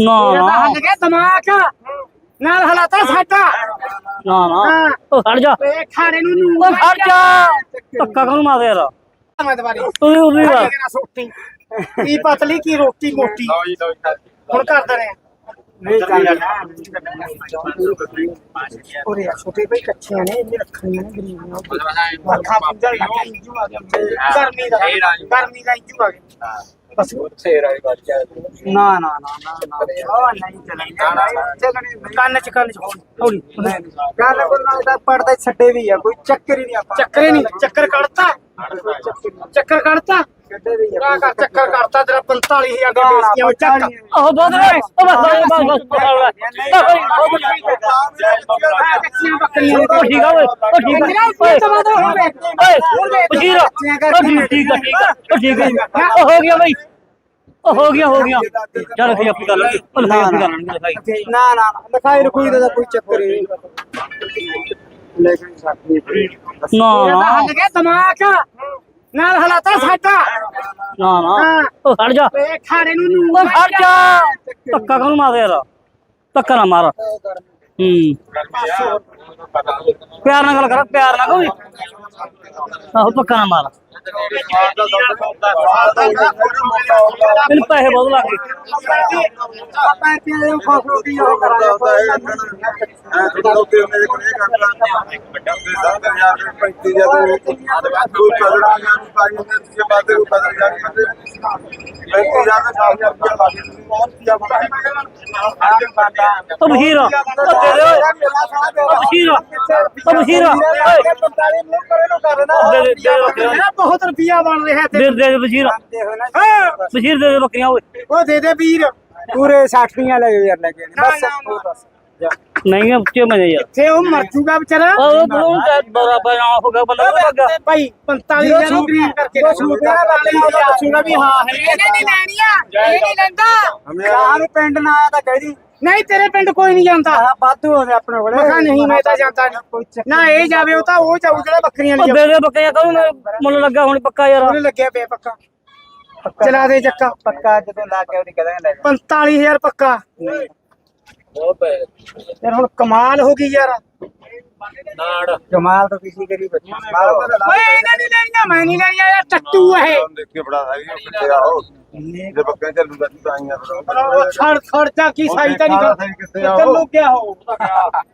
ਨਾ। ਨਾ ਹੱਲ ਗਿਆ ਦਿਮਾਗ। ਨਾਲ ਹਲਾਤਾ ਸਾਡਾ। ਨਾ ਨਾ। ਉਹ ਖੜ ਜਾ। ਵੇ ਖਾਣੇ ਨੂੰ ਨੂੰ ਉਹ ਖੜ ਜਾ। ਧੱਕਾ ਕਾਹਨੂੰ ਮਾਰਦਾ ਯਾਰ। ਮੈਂ ਦੁਬਾਰੇ ਤੂੰ ਵੀ ਉਰੀ ਆ। ਕਰ ਸੋਟੀ। ਕੀ ਪਤਲੀ ਕੀ ਰੋਟੀ ਮੋਟੀ। ਹੁਣ ਕਰਦਾ ਰਹੇ। ਨਹੀਂ ਉਰੇ ਆ ਛੋਟੇ ਭਾਈ ਕੱਚੀਆਂ ਨੇ ਇਹ ਰੱਖਣੀਆਂ ਨੇ ਗਰੀਬੀਆਂ ਵਰਖਾ ਪੁੰਜਾ ਗਰਮੀ ਦਾ ਗਰਮੀ ਦਾ ਇੰਜੂ ਆ ਗਿਆ। ਬਸ ਨਾ ਨਾ ਨਾ ਨਾ ਨਾ। ਉਹ ਨਹੀਂ। ਚੱਲਣੀ ਕੰਨ ਚ ਕੰਨ ਚ ਹੌਲੀ ਗੱਲ ਕੋਲ ਦਾ ਪੜਦਾ ਛੱਡੇ ਵੀ ਆ ਕੋਈ ਚੱਕਰ ਹੀ ਨਹੀਂ ਆਪਾਂ। ਚੱਕਰੇ ਨਹੀਂ। ਚੱਕਰ ਕੱਢਤਾ। ਚੱਕਰ ਕੱਢਤਾ। ਕਾ ਕਰ ਚੱਕਰ ਕੱਢਤਾ ਤੇਰਾ 45000 ਦਾ ਬੇਇੱਜ਼ਤੀਆਂ ਵਿੱਚ ਚੱਕ। ਉਹ ਨੇ ਉਹ ਬਸ ਬਸ ਬਸ ਕੱਚੀਆਂ ਬੱਕਰੀਆਂ ਉਹ ਠੀਕ ਆ ਓਏ ਉਹ ਠੀਕ ਆ। ਓਏ ਓਏ ਉਹ ਠੀਕ ਠੀਕ ਆ ਠੀਕ ਆ ਉਹ ਠੀਕ ਆ। ਉਹ ਹੋ ਗਿਆ ਬਈ। ਉਹ ਹੋ ਗਿਆ ਹੋ ਗਿਆ। ਚੱਲ ਫੇ ਆਪੀ ਕਰ ਲਾਂਗੇ ਲਿਖਾਈ ਆਪੀ ਕਰ ਲਾਂਗੇ ਲਿਖਾਈ। ਨਾ ਨਾ ਲਿਖਾਈ ਰਖੂਈ ਦਾ ਤਾਂ ਕੋਈ ਚੱਕਰ ਨਹੀਂ। ਲੇਕਿਨ ਸਾਡੀ ਨਾ। ਨਾ ਹੱਲ ਗਿਆ ਦਿਮਾਗ। ਨਾਲ ਹਲਾਤਾ ਸਾਡਾ। ਨਾ ਨਾ। ਉਹ ਖੜ ਜਾ। ਖਾਣੇ ਨੂੰ ਨੂੰ ਉਹ ਖੜ ਜਾ। ਧੱਕਾ ਕਾਹਨੂੰ ਮਾਰਦਾ ਯਾਰ? ਧੱਕਾ ਨਾ ਮਾਰ। ਹੂੰ। ਪਿਆਰ ਨਾਲ ਗੱਲ ਕਰ ਪਿਆਰ ਨਾਲ ਕੋਈ ਆਹੋ ਧੱਕਾ ਨਾ ਮਾਰ। ਤੈਨੂੰ ਪੈਸੇ ਬਹੁਤ ਲੱਗ ਗਏ ਆਪਾਂ ਇੱਥੇ ਦੇ ਫਸਲ ਦੀ ਉਹ ਕਰਾਂਗੇ ਉਹ ਬਸ਼ੀਰ ਉਹ ਦੇ ਦੇ ਓਏ ਉਹ ਬਸ਼ੀਰ ਉਹ ਬਸ਼ੀਰ ਓਏ ਦੇ ਦੇ ਦੇ। ਦੇ ਬੱਕਰੀਆਂ ਮੇਰਾ ਬਹੁਤ ਰੁਪਿਆ ਬਣ ਰਿਹਾ ਤੇ ਦੇ ਦੇ ਬਸ਼ੀਰ ਹਾਂ, ਬਸ਼ੀਰ ਦੇ ਦੇ ਬੱਕਰੀਆਂ ਓਏ। ਉਹ ਦੇ ਦੇ ਵੀਰ। ਪੂਰੇ 60 ਪੀਆਂ ਲੈ ਯਾਰ ਲੈ ਕੇ। ਬਸ ਨਹੀਂ ਉੱਚੇ ਮਜੇ ਯਾਰ। ਤੇ ਉਹ ਮਰ ਜੂਗਾ ਵਿਚਾਰਾ? ਉਹ ਬਲੋਂ ਤੇ ਬਰਾਬਰ ਨਾ ਹੋ ਗਿਆ ਬੱਲੇ ਲੱਗਾ। ਭਾਈ 45 ਜਣੋਂ ਗਰੀਬ ਕਰਕੇ ਦੱਸੂਗਾ ਵੀ ਹਾਂ ਹੈ। ਇਹਨੇ ਨਹੀਂ ਲੈਣੀਆਂ ਇਹ ਨਹੀਂ ਲੈਂਦਾ। ਨੂੰ ਪਿੰਡ ਨਾ ਆਇਆ ਤਾਂ ਕਹਿ ਦੀ। ਨਹੀਂ ਤੇਰੇ ਪਿੰਡ ਕੋਈ ਨਹੀਂ ਜਾਂਦਾ। ਆਹ ਵਾਧੂ ਹੋ ਗਿਆ ਆਪਣੇ ਕੋਲੇ। ਮੈਂ ਕਿਹਾ ਨਹੀਂ ਮੈਂ ਤਾਂ ਜਾਂਦਾ ਕੋਈ ਨਹੀਂ ਨਾ ਇਹ ਜਾਵੇ ਉਹ ਤਾਂ ਉਹ ਜਾਊ ਜਿਹੜਾ ਬੱਕਰੀਆਂ ਉਹ ਲਈ ਦੇ ਦੇ ਬੱਕਰੀਆਂ ਕਰੂ ਮੁੱਲ ਲੱਗਾ ਹੁਣ ਪੱਕਾ ਯਾਰ। ਉਹਨੇ ਲੱਗਿਆ ਪਿਆ ਪੱਕਾ। ਚਲਾ ਦੇ ਚੱਕਾ। ਪੱਕਾ ਜਦੋਂ ਲੱਗ ਗਿਆ ਉਹਦੀ ਕਦਾਂ ਲੈ 45000 ਪੱਕਾ। ਯਾਰ ਹੁਣ ਕਮਾਲ ਹੋ ਗਈ ਯਾਰ। ਜਮਾਲ ਤਾਂ ਕਿਸੇ ਕਰੀ ਬੱਚੀ ਓਏ ਇਹਨਾਂ ਨਹੀਂ ਲੈਣੀਆਂ ਮੈਂ ਨਹੀਂ ਲੈਣੀਆਂ ਯਾਰ ਟੱਟੂ ਇਹ ਦੇਖੇ ਬੜਾ ਹੈ ਉਹ ਕਿੱਥੇ ਆਓ ਜੇ ਬੱਕਾਂ ਚੱਲੂਗਾ ਤੂੰ ਆਈਆਂ ਫਿਰ ਉਹ ਛੜ ਖੜ ਜਾ ਕੀ ਸਾਈ ਤਾਂ ਸਾਰਾ ਨਹੀਂ ਸਹੀ ਕਿੱਥੇ ਆਓ? ਚੱਲੂ ਗਿਆ ਹੋ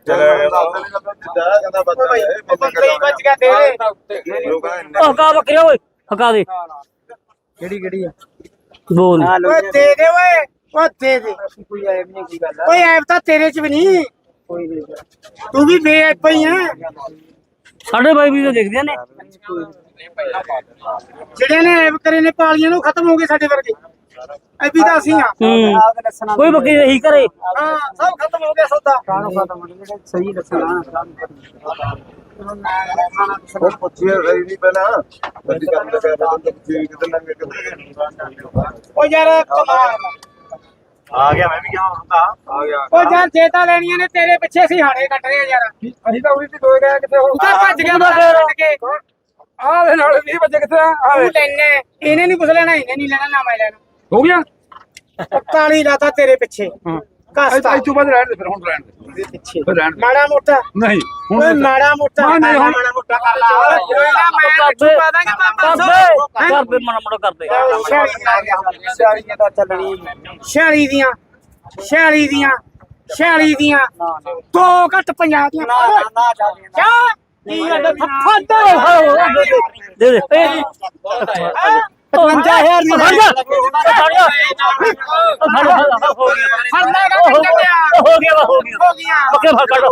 ਚਲੇ ਕਹਿੰਦਾ ਬੱਚਾ ਹੈ ਬੰਦੇ ਹੀ ਬਚ ਗਿਆ ਤੇਰੇ ਲੋਕਾਂ ਨੇ ਉਹ ਹਕਾ ਬੱਕਰੀਆਂ ਓਏ ਹਕਾ ਦੇ ਕਿਹੜੀ ਕਿਹੜੀ ਆ ਬੋਲ ਨਾ ਓਏ ਦੇ ਦੇ ਓਏ ਓ ਦੇ ਦੇ ਕੋਈ ਨਹੀਂ ਆ ਤਾਂ ਵੀ ਵੀ ਬੇਅਬ ਪਈ ਹੈ ਸਾਡੇ ਬਾਈ ਵੀ ਤਾਂ ਦੇਖਦੇ ਨੇ। ਜਿਹੜੇ ਨੇ ਐਬ ਕਰੇ ਨੇ ਪਾਲੀਆਂ ਨੂੰ ਖਤਮ ਹੋ ਗਏ ਸਾਡੇ ਵਰਗੇ। ਐਬੀ ਤਾਂ ਅਸੀਂ ਆ। ਹੂੰ। ਕੋਈ ਬੱਕਰੀ ਰਹੀ ਕਰੇ। ਹਾਂ ਸਭ ਖਤਮ ਹੋ ਗਿਆ ਸੌਦਾ। ਕਾਹਨੂੰ ਖਤਮ ਹੋਣੀ? ਜਿਹੜੇ ਸਹੀ ਦੱਸਣਾ ਉਹ ਪੁੱਛਿਆ ਸਹੀ ਨਹੀਂ ਪਹਿਲਾਂ। ਬੱਚੀ ਕੰਮ ਤਾਂ ਪੁੱਛੀ ਕਿਤੇ ਲੰਗੇ ਕਿਤੇ ਓ ਯਾਰ ਕਮਾਲ ਆ ਗਿਆ ਮੈਂ ਵੀ ਗਿਆ ਹੁੰਦਾ ਆ ਗਿਆ ਓ ਯਾਰ ਜੇ ਤਾਂ ਲੈਣੀਆਂ ਨੇ ਤੇਰੇ ਪਿੱਛੇ ਅਸੀਂ ਹਾੜੇ ਕੱਟ ਰਹੇ ਆ ਯਾਰ। ਅਸੀਂ ਤਾਂ ਉਹਦੀ ਦੋ ਗਿਆ ਕਿਤੇ ਤੂੰ ਤਾਂ ਭੱਜ ਗਿਆ ਬਾਹਰ ਕੱਟ ਕੇ। ਆਹ ਦੇ ਨਾਲ 20 ਵਜੇ ਕਿੱਥੇ ਆ? ਤੂੰ ਲੈਣੇ ਇਹਨੇ ਨਹੀਂ ਕੁਛ ਲੈਣਾ ਇਹਨੇ ਨਹੀਂ ਲੈਣਾ ਨਾ ਮੈਂ ਲੈਣਾ। ਹੋ ਗਿਆ? 41 ਲਾਤਾ ਤੇਰੇ ਪਿੱਛੇ। ਕਸਤਾ ਤੂੰ ਬਾਅਦ ਰਹਿਣ ਦੇ ਫਿਰ ਹੁਣ ਰਹਿਣ ਦੇ। ਪਿੱਛੇ ਫਿਰ ਰਹਿਣ ਦੇ। ਮਾੜਾ ਮੋਟਾ। ਨਹੀਂ ਓਏ ਮਾੜਾ ਮੋਟਾ ਨਾ, ਨਹੀਂ, ਹੁਣ- ਮਾੜਾ ਮੋਟਾ। ਕਰ ਲਾ ਕੋਈ ਨਾ ਮੈਂ ਕਰਦੇ ਪਾ ਦਾਂਗੇ ਪਾਪਾ ਕਰਦੇ ਕਰਦੇ ਮਣਾ ਮੋਟਾ ਕਰਦੇ ਸਿਆੜੀਆਂ ਤਾਂ ਚੱਲਣੀ 46 ਦੀਆਂ 46 ਦੀਆਂ 46 ਦੀਆਂ। ਦੋ ਘੱਟ 50 ਦੀਆਂ। ਨਾ ਨਾ ਕੀ ਅੱਡ ਫੱਫੜ। ਦੇ ਦੇ ਇਹ 55000 ਦੀ ਹੋ ਗਿਆ ਹੈਗਾ ਹੋ ਹੋ ਗਿਆ ਹੋ ਗਿਆ। ਹੋ ਗਿਆ। ਬੱਕਰੇ ਫੜ ਕੱਢ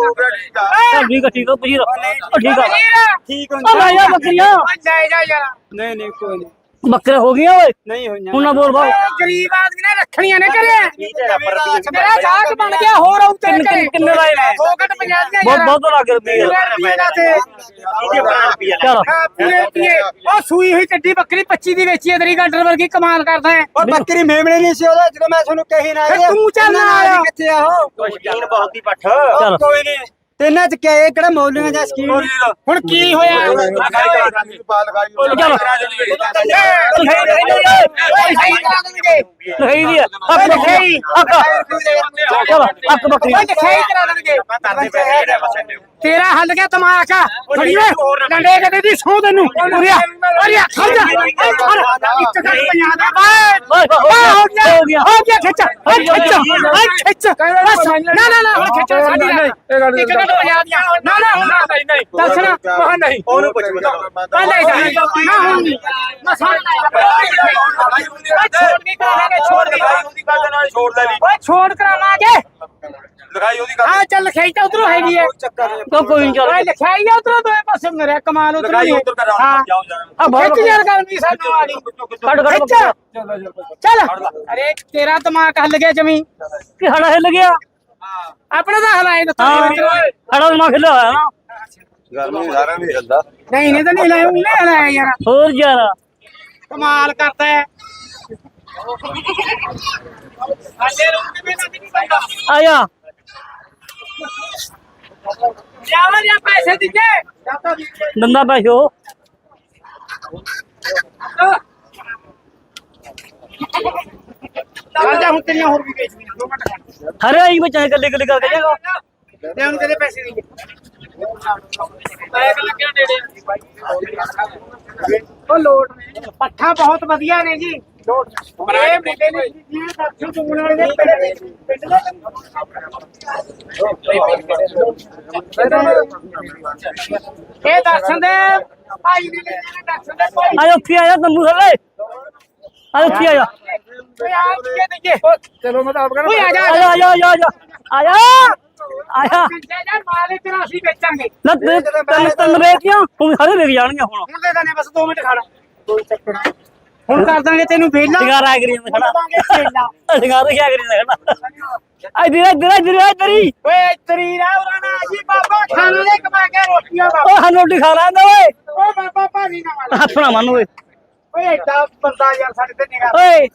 ਚੱਲ ਠੀਕ ਆ ਠੀਕ ਆ ਪਜੀਰ ਠੀਕ ਆ। ਠੀਕ ਲੈ ਜਾ ਬੱਕਰੀਆਂ। ਲੈ ਜਾ ਯਾਰ। ਨਹੀਂ ਨਹੀਂ ਕੋਈ ਨਹੀਂ। ਬੱਕਰੇ ਹੋ ਗਈਆਂ ਓਏ? ਨਹੀਂ ਹੋਈਆਂ। ਹੁਣ ਨਾ ਬੋਲ ਬਾਉ ਗਰੀਬ ਆਦਮੀ ਨੇ ਰੱਖਣੀਆਂ ਨੇ ਕਰੇ ਮੇਰਾ ਗਾਹਕ ਬਣ ਗਿਆ ਹੋਰ ਆਉ ਤੇਰੇ ਕਿੰਨੇ- ਘਰੇ? ਦੋ ਘੱਟ 50 ਦੀਆਂ ਬਹੁਤ ਯਾਰ। ਬਹੁਤ ਲੱਗ ਰੁਪਏ ਰੁਪਏ ਦਾ ਤੇ ਚਲ। ਹਾਂ, ਪੀਏ ਪੀਏ ਉਹ ਸੂਈ ਹੋਈ ਚੱਡੀ ਬੱਕਰੀ 25 ਦੀ ਵੇਚੀ ਹੈ ਤੇਰੀ ਗਾਡਰ ਵਰਗੀ ਕਮਾਲ ਕਰਦਾ ਹੈ। ਔਰ ਬੱਕਰੀ ਮੇਮਣੇ ਨਹੀਂ ਸੀ ਉਹਦਾ ਜਦੋਂ ਮੈਂ ਤੁਹਾਨੂੰ ਕਹੀ ਨਾ ਤੂੰ ਚੱਲ ਨਾ ਆਇਆ। ਕਿੱਥੇ ਆ ਉਹ? ਚਲ। ਕੋਈ ਨਹੀਂ। ਤਿੰਨਾਂ ਚ ਕਿਹਾ ਇਹ ਕਿਹੜਾ ਮੌਲੀਆਂ ਜਾਂ ਸਕੀਮ? ਹੁਣ ਕੀ ਹੋਇਆ? ਚਲ। ਲਿਖਾਈ ਦੀ ਹੈ ਹੱਕ ਹੱਕ ਚਲੋ ਹੱਕ ਬੱਕਰੀ ਤੇਰਾ ਹੱਲ ਗਿਆ ਤਮਾਸ਼ਾ। ਫੜੀ ਓਏ ਡੰਡੇ ਕਦੇ ਦੀ ਸੌ ਤੈਨੂੰ। ਉਰਿਆ ਉਰਿਆ ਖੜ ਜਾ। ਇੱਕ ਗੱਲ ਪੰਜਾਬ ਦਾ। ਓਏ ਹੋ ਗਿਆ ਹੋ ਗਿਆ। ਹੋ ਗਿਆ ਖਿੱਚ। ਓਏ ਖਿੱਚ। ਓਏ ਖਿੱਚ। ਬਸ। ਨਾ ਨਾ ਨਾ ਹੁਣ ਖਿੱਚ। ਸਾਡੀ ਨਾਲ ਇੱਕ ਗੱਲ ਪੰਜਾਬ ਦੀਆਂ ਨਾ ਨਾ ਹੁਣ ਨਹੀਂ ਨਹੀਂ। ਦੱਸਣਾ ਮਹਾਂ ਨਹੀਂ ਉਹਨੂੰ ਪੁੱਛ ਮੈਂ ਆ ਜਾ ਨਾ ਹੁਣ ਨਹੀਂ। ਮਸਾਲਾ ਛੋੜ ਕੇ ਕਰਾਂਗੇ ਛੋੜ ਕੇ ਉਹਦੀ ਗੱਲ ਨਾਲ ਛੋੜ ਲੈ ਲਈ। ਓਏ ਛੋੜ ਕਰਾਵਾਂਗੇ ਲਿਖਾਈ ਉਹਦੀ ਆ ਚੱਲ ਲਿਖਾਈ ਤਾਂ ਉਧਰੋਂ ਹੈਗੀ ਹੈ ਤਾਂ ਕੋਈ ਨਹੀਂ ਚੱਲ। ਓਏ ਲਿਖਾਈ ਆ ਉਧਰੋਂ ਦੋਏ ਪਾਸੇ ਮੇਰੇ ਕਮਾਲ ਉਧਰੋਂ ਲਿਖਾਈ ਉਧਰ ਕਰਾ ਜਾਓ ਜਾਣਾ। ਆ ਬਹੁਤ ਯਾਰ ਕਰਨੀ ਸਾਨੂੰ ਵਾਲੀ ਕੱਢ ਕੱਢ। ਚੱਲ ਅਰੇ ਤੇਰਾ ਦਿਮਾਗ ਹੱਲ ਗਿਆ ਜਮੀ। ਕਿ ਹੜਾ ਹਿੱਲ ਗਿਆ? ਆਪਣਾ ਤਾਂ ਹਲਾਏ ਨਹੀਂ ਹੜਾ ਦਿਮਾਗ ਹਿੱਲਿਆ ਹੋਇਆ ਨਾ। ਗਰਮੀ ਸਾਰਿਆਂ ਦੀ ਹਿਲਦਾ। ਨਹੀਂ ਤਾਂ ਨਹੀਂ ਲਾਇਆ ਉਹਨੇ ਹਲਾਇਆ ਯਾਰ। ਹੋਰ ਯਾਰ। ਕਮਾਲ ਕਰਦਾ ਹੈ। ਸਾਡੇ ਰੂਮ ਦੇ ਵਿੱਚ ਨਹੀਂ ਪੈਂਦਾ ਆਇਆ ਜਾਵਾ ਜਾਂ ਪੈਸੇ ਦਿੱਤੇ ਦੰਦਾ ਪੈਸੋ ਚੱਲ ਜਾ ਹੁਣ ਤੇਰੀਆਂ ਹੋਰ ਵੀ ਵੇਚਣੀਆਂ ਦੋ ਮਿੰਟ ਖੜ ਨੇ ਜੀ ਦਰਸ਼ਨ ਚੁੰਗਣ ਵਾਲੇ ਨੇ ਪਿੰਡ ਪਿੰਡ ਇਹ ਦਰਸ਼ਨ ਦੇ ਭਾਈ ਨੇ ਦਰਸ਼ਨ ਦੇ ਭਾਈ ਆ ਉੱਥੇ ਆਇਆ ਤੰਬੂ ਥੱਲੇ ਆ ਉੱਥੇ ਆਇਆ ਓਏ ਆ ਕੇ ਦਈਏ ਚਲੋ ਮੈਂ ਤਾਂ ਆਪ ਓਏ ਆ ਜਾ ਆਇਆ ਆਇਆ ਆਇਆ ਆਇਆ ਆਇਆ ਆਇਆ ਜਾ ਮਾਲੇ ਤੇਰਾ ਅਸੀਂ ਵੇਚਾਂਗੇ ਨਾ ਤੇ ਤਨ ਵੇਚਿਆ ਹੁਣ ਸਾਰੇ ਵੇਚ ਜਾਣਗੀਆਂ ਹੁਣ। ਹੁਣ ਦੇ ਦਾਨੇ ਬਸ 2 ਮਿੰਟ ਖੜਾ। ਕੋਈ ਚੱਕਰ ਹੁਣ ਕਰ ਦਾਂਗੇ ਤੈਨੂੰ ਵੇਲਾ। ਸ਼ਿੰਗਾਰ ਆ ਗਰੀ ਮੈਂ ਖੜਾ। ਦਾਂਗੇ ਵੇਲਾ। ਸ਼ਿੰਗਾਰ ਕੀ ਕਰੀ ਨਾ ਖੜਾ। ਇਧਰ ਇਧਰ ਇਧਰ ਇਧਰ ਹੀ। ਓਏ ਤੇਰੀ ਨਾ ਉਰਾਣਾ ਜੀ ਬਾਬਾ ਖਾਣ ਦੇ ਕਮਾ ਕੇ ਰੋਟੀਆਂ ਬਾਬਾ ਓ ਸਾਨੂੰ ਰੋਟੀ ਖਾ ਲੈਂਦਾ ਓਏ। ਓ ਬਾਬਾ ਭਾਰੀ ਨਾ ਮਾਰ। ਹੱਥ ਨਾ ਮੰਨ ਓਏ। ਓਏ ਐਡਾ ਬੰਦਾ ਯਾਰ ਸਾਡੇ ਤੇ ਨਿਗਾਹ ਓਏ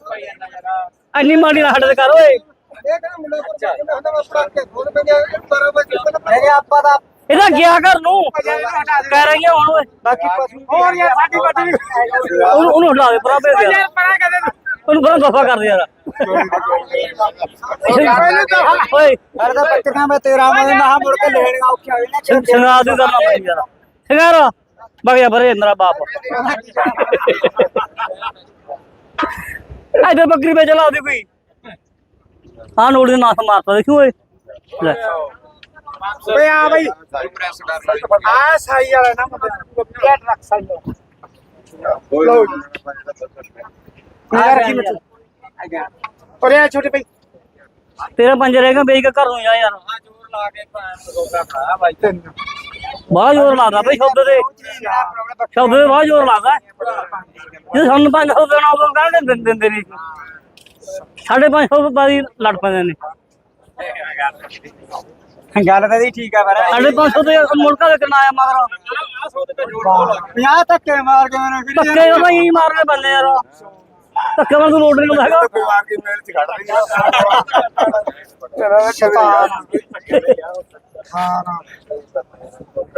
ਇੰਨੀ ਮਾੜੀ ਨਾ ਸਾਡੇ ਤੇ ਕਰ ਓਏ। ਇਹ ਕਹਿੰਦਾ ਮੁੰਡਾ ਪਰ ਕਿੰਨਾ ਹੁੰਦਾ ਮੈਂ ਪਰ ਕੇ ਫੋਨ ਪੇ ਗਿਆ ਬਰਾਬਰ ਮੇਰੇ ਆਪਾਂ ਦਾ ਇਹਦਾ ਗਿਆ ਘਰ ਨੂੰ। ਕਹਿ ਰਹੀਆਂ ਹੁਣ। ਓਏ ਬਾਕੀ ਪਸ਼ੂ ਹੋਰ ਯਾਰ ਸਾਡੀ ਬੱਟੀ ਵੀ ਉਹਨੂੰ ਉਹਨੂੰ ਹਟਾ ਦੇ ਪਰਾਂ ਭੇਜ ਦੇ ਯਾਰ। ਪਰਾਂ ਕਦੇ ਨੂੰ। ਉਹਨੂੰ ਪਰਾਂ ਦਫਾ ਕਰ ਦੇ ਯਾਰ। ਪਹਿਲੇ ਤਾਂ ਓਏ। ਅਰੇ ਦਾ ਬੱਕਰੀਆਂ ਮੈਂ ਤੇਰਾ ਮੈਂ ਨਾ ਮੁੜ ਕੇ ਲੈਣ ਔਖਿਆ ਹੋਈ ਨਾ ਸ਼ਿੰਗਾਰ ਦੀ। ਕਰਨਾ ਪਈ ਯਾਰ। ਸ਼ਿੰਗਾਰ ਬਗਿਆ ਬਰੇ ਮੇਰਾ ਬਾਪ। ਇਧਰ ਬੱਕਰੀ ਵੇ ਚਲਾ ਦੇ ਕੋਈ। ਹਾਂ ਨੋੜੀ ਨਾਸ ਮਾਰਤਾ ਦੇਖੀ ਓਏ। ਲੈ। ਓਏ ਆ ਬਈ। ਆ ਸਾਈ ਵਾਲਾ ਨਾ ਮੁੰਡੇ। ਕਿਆ ਟਰੱਕ ਸਾਈ ਲਓ ਯਾਰ ਕੀ ਮਤਲਬ ਓਰੇ ਆ ਛੋਟੇ ਭਾਈ ਤੇਰਾ ਪੰਜ ਰਹੇਗਾ ਵੇਚ ਕੇ ਘਰ ਨੂੰ ਜਾ ਯਾਰ ਤਿੰਨ। ਬਾਹਰ ਜ਼ੋਰ ਲਾਦਾ ਬਈ ਸ਼ਬਦ ਦੇ। ਸ਼ਬਦ ਦੇ ਬਾਹਰ ਜ਼ੋਰ ਲਾਦਾ ਜੇ ਸਾਨੂੰ 500 ਦੇਣਾ ਉਹ ਕਹਿੰਦੇ ਦਿੰਦੇ ਦਿੰਦੇ ਨਹੀਂ। ਸਾਢੇ ਪੰਜ ਸੌ ਬਾਦੀ ਲੜ ਪੈਂਦੇ ਨੇ। ਗੱਲ ਤਾਂ ਦੀ ਠੀਕ ਆ ਪਰ ਸਾਡੇ 500 ਤੇ ਮੁਲਕਾ ਦੇ ਕਰਨਾ ਆਇਆ ਮਗਰ 50 ਧੱਕੇ ਮਾਰ ਕੇ ਮੈਨੂੰ ਫਿਰ ਧੱਕੇ ਉਹ ਹੀ ਮਾਰਨੇ ਬੰਨੇ ਯਾਰ ਧੱਕੇ ਵਾਂਗੂ ਰੋਡ ਨਹੀਂ ਹੁੰਦਾ ਹੈਗਾ ਮਾਰ ਕੇ ਮੇਰੇ ਚ ਖੜ ਰਹੀ ਆ ਹਾਂ ਨਾ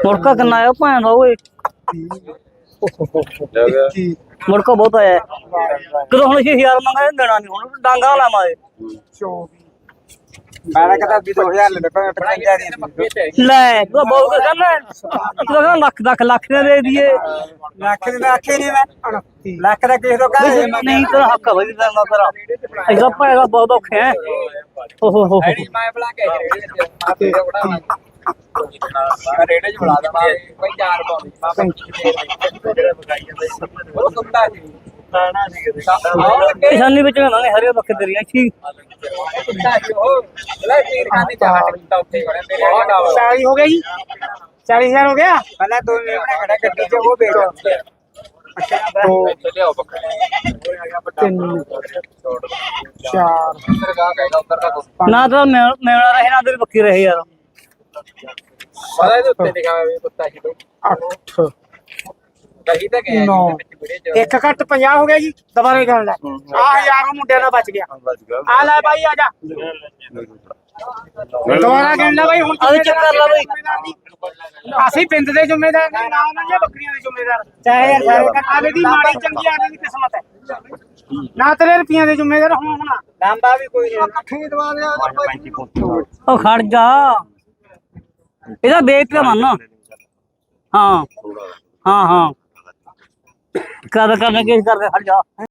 ਮੁਲਕਾ ਕਿੰਨਾ ਆਇਆ ਭੈਣ ਦਾ ਓਏ ਮੁਲਕਾ ਬਹੁਤ ਆਇਆ ਕਦੋਂ ਹੁਣ 6000 ਮੰਗਾਇਆ ਦੇਣਾ ਨਹੀਂ ਹੁਣ ਡਾਂਗਾ ਲਾ ਮਾਰੇ 24 बारह का भी बहुत दिए? बहुत औखे है। रेड़े च बुला ਕੁੱਤਾ ਸੀ ਕਿਤੇ ਨਿਸ਼ਾਨੀ ਵਿੱਚ ਨਾ ਹਰੇ ਬੱਕੇ ਤੇਰੀਆਂ ਠੀਕ ਕੁੱਤਾ ਸੀ ਉਹ ਲੈ ਪੀਰ ਖਾਨੀ ਚਾਹ ਟਿਕਟਾ ਉੱਤੇ ਖੜੇ ਮੇਰੇ ਆ 40 ਹੋ ਗਿਆ ਜੀ। 40000 ਹੋ ਗਿਆ? ਪਹਿਲਾਂ ਦੋ ਮੇਮਣੇ ਖੜਾ ਗੱਡੀ 'ਚ ਉਹ ਵੇਚ ਦੋ ਲਿਆਓ ਬੱਕਰੇ ਤਿੰਨ ਚਾਰ। ਸਰਗਾ ਕਹੇਗਾ ਉੱਤਰ ਦਾ ਕੁਛ ਨਾ ਤਾਂ ਮੇਵਣਾ ਰਹੇ ਕਹੀ ਤਾਂ ਗਿਆ ਨੌ। ਵਿੱਚ ਇੱਕ ਘੱਟ 50 ਹੋ ਗਿਆ ਜੀ ਦੁਬਾਰੇ ਗਣ ਲੈ। ਆ ਹਜ਼ਾਰ ਉਹ ਮੁੰਡਿਆਂ ਦਾ ਬਚ ਗਿਆ। ਆ ਲੈ ਬਾਈ ਆ ਜਾ। ਦੁਬਾਰਾ ਗਣ ਲੈ ਬਾਈ ਹੁਣ ਵੀ check ਕਰ ਲੈ ਬਾਈ। ਅਸੀਂ ਪਿੰਡ ਦੇ ਜ਼ਿੰਮੇਦਾਰ ਨੇ ਨਾ ਉਹਨਾਂ ਦੀਆਂ ਬੱਕਰੀਆਂ ਦੇ ਜ਼ਿੰਮੇਦਾਰ। ਚਾਹੇ ਯਾਰ ਸਾਰੇ ਆਲੇ ਦੀ ਮਾੜੀ ਚੰਗੀ ਆਲੇ ਦੀ ਕਿਸਮਤ ਹੈ। ਨਾ ਤੇਰੇ ਰੁਪਈਆਂ ਦੇ ਜ਼ਿੰਮੇਦਾਰ ਹੋਣਾ ਹੋਣਾ। ਲਾਂਬਾ ਵੀ ਕੋਈ ਨਹੀਂ। ਇਕੱਠੇ ਦਵਾ ਲਿਆ ਉਹ ਖੜ ਜਾ। ਇਹਦਾ ਦੇਖ ਕੇ ਮੰਨ। ਹਾਂ। ਹਾਂ ਹਾਂ। ਕਰ ਕਰਨਾ ਕੀ ਕਰਦੇ ਖੜ ਜਾ